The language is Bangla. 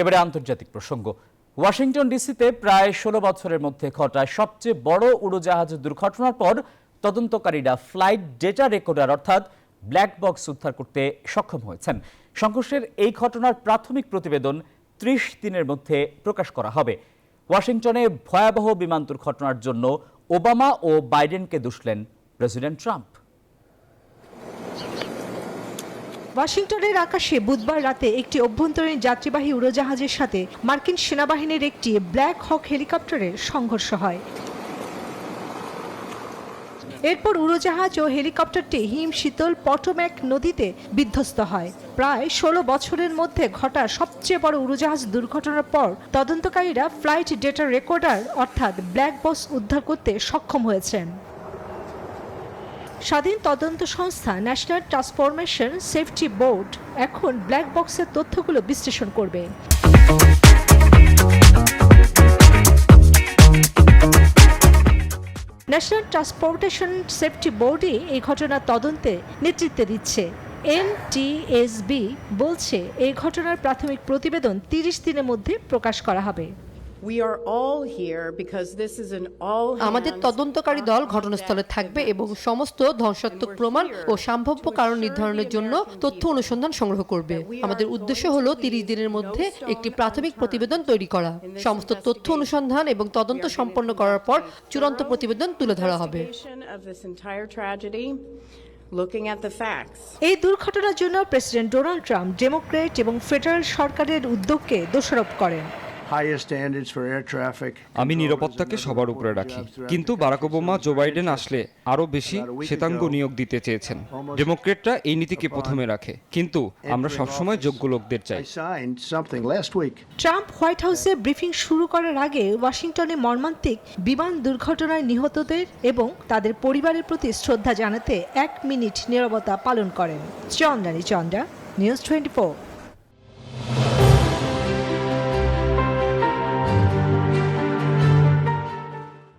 এবারে আন্তর্জাতিক প্রসঙ্গ। ওয়াশিংটন ডিসিতে প্রায় ষোলো বছরের মধ্যে ঘটা সবচেয়ে বড় উড়োজাহাজ দুর্ঘটনার পর তদন্তকারীরা ফ্লাইট ডেটা রেকর্ডার অর্থাৎ ব্ল্যাক বক্স উদ্ধার করতে সক্ষম হয়েছেন। সংঘর্ষের এই ঘটনার প্রাথমিক প্রতিবেদন ত্রিশ দিনের মধ্যে প্রকাশ করা হবে। ওয়াশিংটনে ভয়াবহ বিমান দুর্ঘটনার জন্য ওবামা ও বাইডেনকে দুষলেন প্রেসিডেন্ট ট্রাম্প। ওয়াশিংটনের আকাশে বুধবার রাতে একটি অভ্যন্তরীণ যাত্রীবাহী উড়োজাহাজের সাথে মার্কিন সেনাবাহিনীর একটি ব্ল্যাক হক হেলিকপ্টারের সংঘর্ষ হয়। এরপর উড়োজাহাজ ও হেলিকপ্টারটি হিম শীতল পটোম্যাক নদীতে বিধ্বস্ত হয়। প্রায় ষোলো বছরের মধ্যে ঘটা সবচেয়ে বড় উড়োজাহাজ দুর্ঘটনার পর তদন্তকারীরা ফ্লাইট ডেটা রেকর্ডার অর্থাৎ ব্ল্যাক বক্স উদ্ধার করতে সক্ষম হয়েছেন। স্বাধীন তদন্ত সংস্থা ন্যাশনাল ট্রান্সফরমেশন সেফটি বোর্ড এখন ব্ল্যাক বক্সের তথ্যগুলো বিশ্লেষণ করবে। ন্যাশনাল ট্রান্সপোর্টেশন সেফটি বোর্ডই এই ঘটনার তদন্তে নেতৃত্ব দিচ্ছে। এনটিএসবি বলছে, এই ঘটনার প্রাথমিক প্রতিবেদন তিরিশ দিনের মধ্যে প্রকাশ করা হবে। We are all here because this is আমাদের তদন্তকারী দল ঘটনাস্থলে থাকবে এবং সমস্ত ধ্বংসাত্মক প্রমাণ ও সম্ভাব্য কারণ নির্ধারণের জন্য তথ্য অনুসন্ধান সংগ্রহ করবে। আমাদের উদ্দেশ্য হলো তিরিশ দিনের মধ্যে একটি প্রাথমিক প্রতিবেদন তৈরি করা। সমস্ত তথ্য অনুসন্ধান এবং তদন্ত সম্পন্ন করার পর চূড়ান্ত প্রতিবেদন তুলে ধরা হবে। investigation of this entire tragedy, looking at the facts. এই দুর্ঘটনার জন্য প্রেসিডেন্ট ডোনাল্ড ট্রাম্প ডেমোক্রেট এবং ফেডারেল সরকারের উদ্যোগকে দোষারোপ করেন। Highest standards for air traffic. আমি নিরাপত্তাকে সবার উপরে রাখি। কিন্তু বারাক ওবামা জো বাইডেন আসলে আরও বেশি শ্বেতাঙ্গ নিয়োগ দিতে চেয়েছেন। ডেমোক্রেটরা এই নীতিকে প্রথমে রাখে। কিন্তু আমরা সবসময় যোগ্য লোকদের চাই. ট্রাম্প হোয়াইট হাউসে ব্রিফিং শুরু করার আগে ওয়াশিংটনে মর্মান্তিক বিমান দুর্ঘটনায় নিহতদের এবং তাদের পরিবারের প্রতি শ্রদ্ধা জানাতে এক মিনিট নিরবতা পালন করেন। Chandrani Chandra news twenty